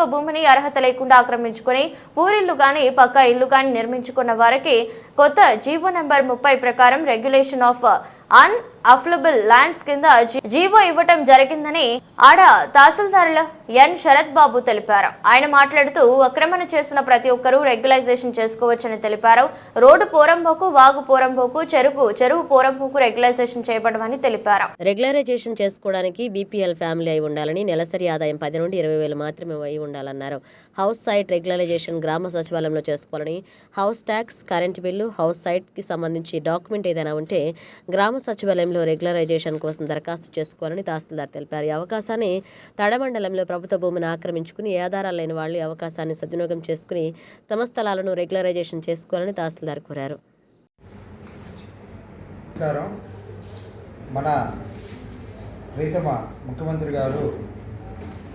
ప్రభుత్వ భూమిని అర్హత లేకుండా ఆక్రమించుకుని పూరిల్లు గాని పక్క ఇల్లు గాని నిర్మించుకున్న వారికి కొత్త జీవో నెంబర్ ముప్పై ప్రకారం రెగ్యులేషన్ ఆఫ్ అన్ అఫ్లబుల్ ల్యాండ్స్ కింద జీ- జీవో ఇవ్వటం జరిగిందని ఆడ తహసీల్దారుల ఎన్. శరత్ బాబు తెలిపారు. ఆయన మాట్లాడుతూ అక్రమణ చేసిన ప్రతి ఒక్కరూ రెగ్యులైజేషన్ చేసుకోవచ్చని తెలిపారు. రోడ్డు పోరంబోకు వాగు పోరంబోకు చెరుకు చెరువు పోరంబోకు రెగ్యులైజేషన్ చేయబడమని తెలిపారు. రెగ్యులరైజేషన్ చేసుకోవడానికి బీపీఎల్ ఫ్యామిలీ అయి ఉండాలని నెలసరి ఆదాయం పది నుండి ఇరవై వేలు మాత్రమే అయి ఉండాలన్నారు. హౌస్ సైట్ రెగ్యులరైజేషన్ గ్రామ సచివాలయంలో చేసుకోవాలని house tax current bill house సైట్కి సంబంధించి డాక్యుమెంట్ ఏదైనా ఉంటే గ్రామ సచివాలయంలో రెగ్యులరైజేషన్ కోసం దరఖాస్తు చేసుకోవాలని తహసీల్దార్ తెలిపారు. ఈ అవకాశాన్ని తడమండలంలో ప్రభుత్వ భూమిని ఆక్రమించుకుని ఆధారాలు లేని వాళ్ళు ఈ అవకాశాన్ని సద్వినియోగం చేసుకుని తమ స్థలాలను రెగ్యులరైజేషన్ చేసుకోవాలని తహసీల్దార్ కోరారు. మన రైతమ ముఖ్యమంత్రి గారు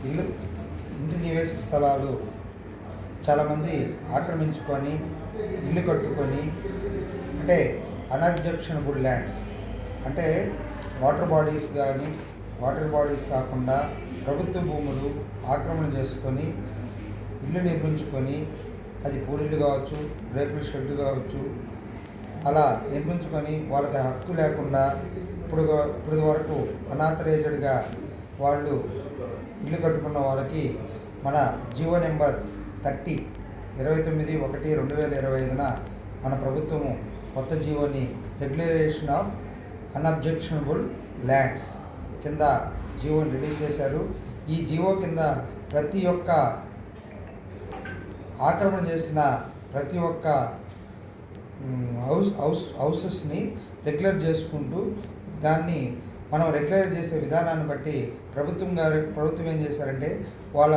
ఇల్లు ఇంటి నివేశ స్థలాలు చాలామంది ఆక్రమించుకొని ఇల్లు కట్టుకొని అంటే అన్అబ్జెక్షనబుల్ ల్యాండ్స్ అంటే వాటర్ బాడీస్ కానీ వాటర్ బాడీస్ కాకుండా ప్రభుత్వ భూములు ఆక్రమణ చేసుకొని ఇల్లు నిర్మించుకొని అది పూరిల్లు కావచ్చు రేకుల షెడ్ కావచ్చు అలా నిర్మించుకొని వాళ్ళకి హక్కు లేకుండా ఇప్పుడు ఇప్పుడు వరకు అనాథరేజెడ్గా వాళ్ళు ఇల్లు కట్టుకున్న వాళ్ళకి మన జీవో నెంబర్ థర్టీ ఇరవై తొమ్మిది ఒకటి రెండు వేల ఇరవై ఐదున మన ప్రభుత్వము కొత్త జీవోని రెగ్యులేషన్ ఆఫ్ అన్అబ్జెక్షనబుల్ ల్యాండ్స్ కింద జీవోని రిలీజ్ చేశారు. ఈ జీవో కింద ప్రతి ఒక్క ఆక్రమణ చేసిన ప్రతి ఒక్క హౌస్ హౌస్ హౌసెస్ని రెగ్యులర్ చేసుకుంటూ దాన్ని మనం రెగ్యులర్ చేసే విధానాన్ని బట్టి ప్రభుత్వం గారు ప్రభుత్వం ఏం చేశారంటే వాళ్ళ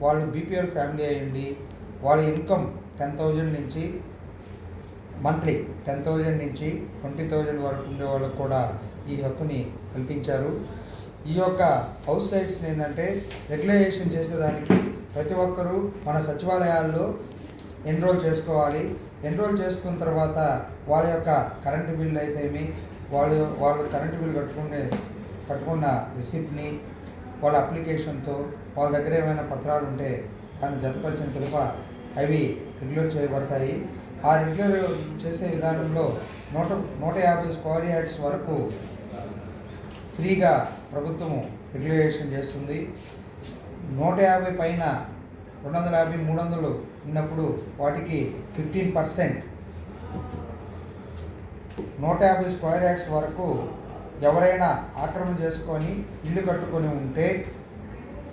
వాళ్ళు బీపీఎల్ ఫ్యామిలీ అయ్యండి వాళ్ళ ఇన్కమ్ టెన్ థౌజండ్ నుంచి మంత్లీ టెన్ థౌజండ్ నుంచి ట్వంటీ థౌజండ్ వరకు ఉండే వాళ్ళకు కూడా ఈ హక్కుని కల్పించారు. ఈ యొక్క హౌస్ సైట్స్ని ఏంటంటే రెగ్యులైజేషన్ చేసేదానికి ప్రతి ఒక్కరూ మన సచివాలయాల్లో ఎన్రోల్ చేసుకోవాలి. ఎన్రోల్ చేసుకున్న తర్వాత వాళ్ళ యొక్క కరెంటు బిల్ అయితేమి వాళ్ళు వాళ్ళు కరెంటు బిల్ కట్టుకునే కట్టుకున్న రిసిప్ట్ని వాళ్ళ అప్లికేషన్తో వాళ్ళ దగ్గర ఏమైనా పత్రాలు ఉంటే దాన్ని జతపరిచిన పిలుప అవి రెగ్యులర్ చేయబడతాయి. ఆ రెగ్యులర్ చేసే విధానంలో నూట నూట యాభై స్క్వేర్ యార్డ్స్ వరకు ఫ్రీగా ప్రభుత్వము రెగ్యులేషన్ చేస్తుంది. నూట యాభై పైన రెండు వందల యాభై మూడు వందలు ఉన్నప్పుడు వాటికి ఫిఫ్టీన్ పర్సెంట్. నూట యాభై స్క్వేర్ యార్డ్స్ వరకు ఎవరైనా ఆక్రమణ చేసుకొని ఇల్లు కట్టుకొని ఉంటే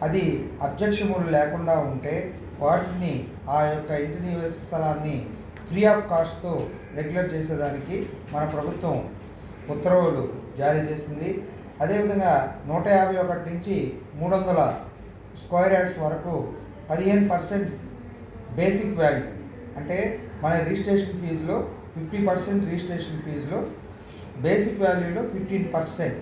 అది అబ్జెక్షములు లేకుండా ఉంటే వాటిని ఆ యొక్క ఇంటి నివేశ స్థలాన్ని ఫ్రీ ఆఫ్ కాస్ట్తో రెగ్యులేట్ చేసేదానికి మన ప్రభుత్వం ఉత్తర్వులు జారీ చేసింది. అదేవిధంగా నూట యాభై ఒకటి నుంచి మూడు వందల స్క్వేర్ యార్డ్స్ వరకు పదిహేను పర్సెంట్ బేసిక్ వాల్యూ అంటే మన రిజిస్ట్రేషన్ ఫీజులో ఫిఫ్టీ పర్సెంట్ రిజిస్ట్రేషన్ ఫీజులో బేసిక్ వాల్యూలో ఫిఫ్టీన్ పర్సెంట్